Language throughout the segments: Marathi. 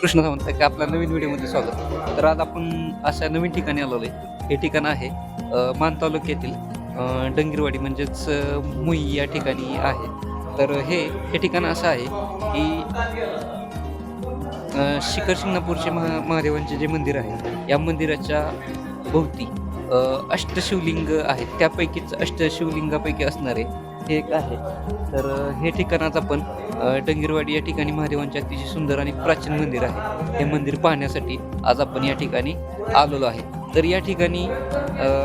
कृष्ण सावंत की आपल्या नवीन व्हिडिओमध्ये स्वागत. तर आज आपण अशा नवीन ठिकाणी आलेलो आहे. हे ठिकाण आहे मान तालुक्यातील डंगीरवाडी म्हणजेच मुई या ठिकाणी आहे. तर हे हे ठिकाण असं आहे की शिखर शिंगणापूरचे महा महादेवांचे जे मंदिर आहे या मंदिराच्या भोवती अष्टशिवलिंग आहेत त्यापैकीच अष्टशिवलिंगापैकी असणारे हे एक आहे. तर हे ठिकाणाचा आपण डंगीरवाडी या ठिकाणी महादेवांचे अतिशय सुंदर आणि प्राचीन मंदिर आहे. हे मंदिर पाहण्यासाठी आज आपण या ठिकाणी आलेलो आहे. तर या ठिकाणी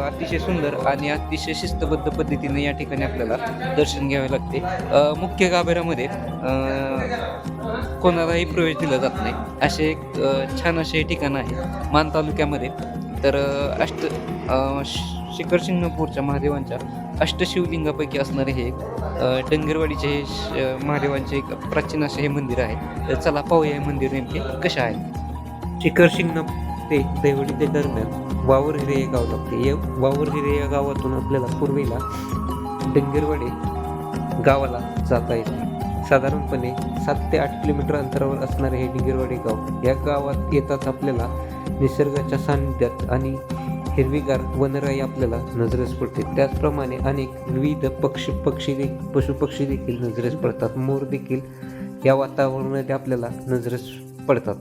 अतिशय सुंदर आणि अतिशय शिस्तबद्ध पद्धतीने या ठिकाणी आपल्याला दर्शन घ्यावे लागते. मुख्य गाभाऱ्यामध्ये कोणालाही प्रवेश दिला जात नाही. असे एक छान असे हे ठिकाण आहे. मान तालुक्यामध्ये. तर अष्ट श- शिखर शिंगणापूरच्या महादेवांच्या अष्टशिवलिंगापैकी असणारे हे एक डंगरवाडीचे हे श- महादेवांचे एक प्राचीन असे हे मंदिर आहे. तर चला पाहूया हे मंदिर नेमके कसे आहे. शिखर शिंगणापूर ते देवडीच्या दरम्यान वावर हिरे गाव लागते. या वावर हिरे या गावातून आपल्याला पूर्वेला डंगरवाडी गावाला जाता येते. साधारणपणे सात ते आठ किलोमीटर अंतरावर असणारे हे डिंगरवाडी गाव या गावात येताच आपल्याला निसर्गाच्या सान्निध्यात आणि हिरवीगार वनराई आपल्याला नजरेस पडते. त्याचप्रमाणे अनेक विविध पक्षी पक्षी पशुपक्षी देखील नजरेस पडतात. मोर देखील या वातावरणामध्ये आपल्याला नजरेस पडतात.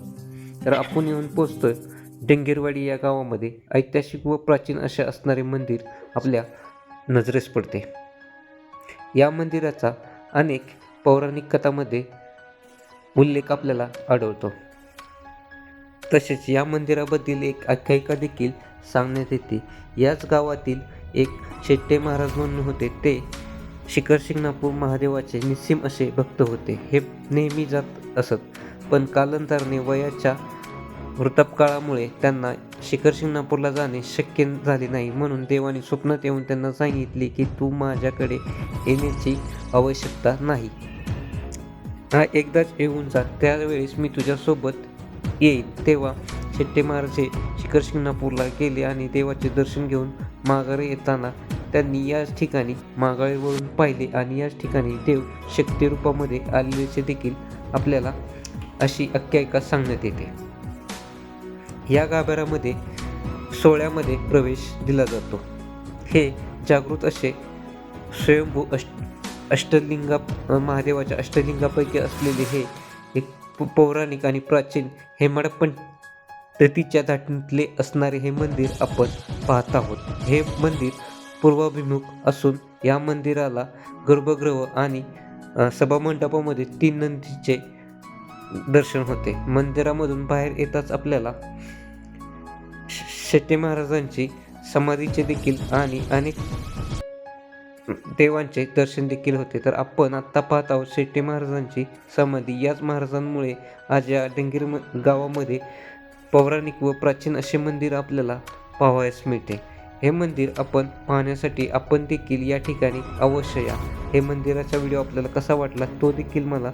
तर आपण येऊन पोचतोय डेंगेरवाडी या गावामध्ये. ऐतिहासिक व प्राचीन असे असणारे मंदिर आपल्या नजरेस पडते. या मंदिराचा अनेक पौराणिक कथामध्ये उल्लेख आपल्याला आढळतो. तसेच या मंदिराबद्दल एक आख्यायिका देखील सांगण्यात येते. याच गावातील एक शेट्टे महाराज म्हणून होते. ते शिखर शिंगणापूर महादेवाचे निस्सिम असे भक्त होते. हे नेहमी जात असत. पण कालांतराने वयाच्या वृतापकाळामुळे त्यांना शिखर शिंगणापूरला जाणे शक्य झाले नाही. म्हणून देवाने स्वप्नात येऊन त्यांना सांगितले की तू माझ्याकडे येण्याची आवश्यकता नाही. हा एकदाच येऊन जा. त्यावेळेस मी तुझ्यासोबत येईल. तेव्हा शेट्टे महाराज हे शिखर शिंगणापूरला गेले आणि देवाचे दर्शन घेऊन माघारी येताना त्यांनी याच ठिकाणी माघारीवरून पाहिले आणि याच ठिकाणी देव शक्तिरूपामध्ये आलेल्याचे देखील आपल्याला अशी आख्यायिका सांगण्यात येते. या गाभाऱ्यामध्ये सोहळ्यामध्ये प्रवेश दिला जातो. हे जागृत असे स्वयंभू अष्ट अष्टलिंगा महादेवाच्या अष्टलिंगापैकी असलेले हे एक पौराणिक आणि प्राचीन हेमाडपण पद्धतीच्या धाटणीतले असणारे हे मंदिर आपण पाहत आहोत. हे मंदिर पूर्वाभिमुख असून या मंदिराला गर्भगृह आणि सभामंडपामध्ये तीन नंदीचे दर्शन होते. मंदिरामधून बाहेर येताच आपल्याला श- महाराजांची समाधीचे देखील आणि अनेक देवांचे दर्शन देखील होते. तर आपण आत्ता पाहत आहोत शेट्टी महाराजांची समाधी. याच महाराजांमुळे आज या डंगीर म- गावामध्ये पौराणिक व प्राचीन असे मंदिर आपल्याला पाहावयास मिळते. हे मंदिर आपण पाहण्यासाठी आपण देखील या ठिकाणी अवश्य या. हे मंदिराचा व्हिडिओ आपल्याला कसा वाटला तो देखील मला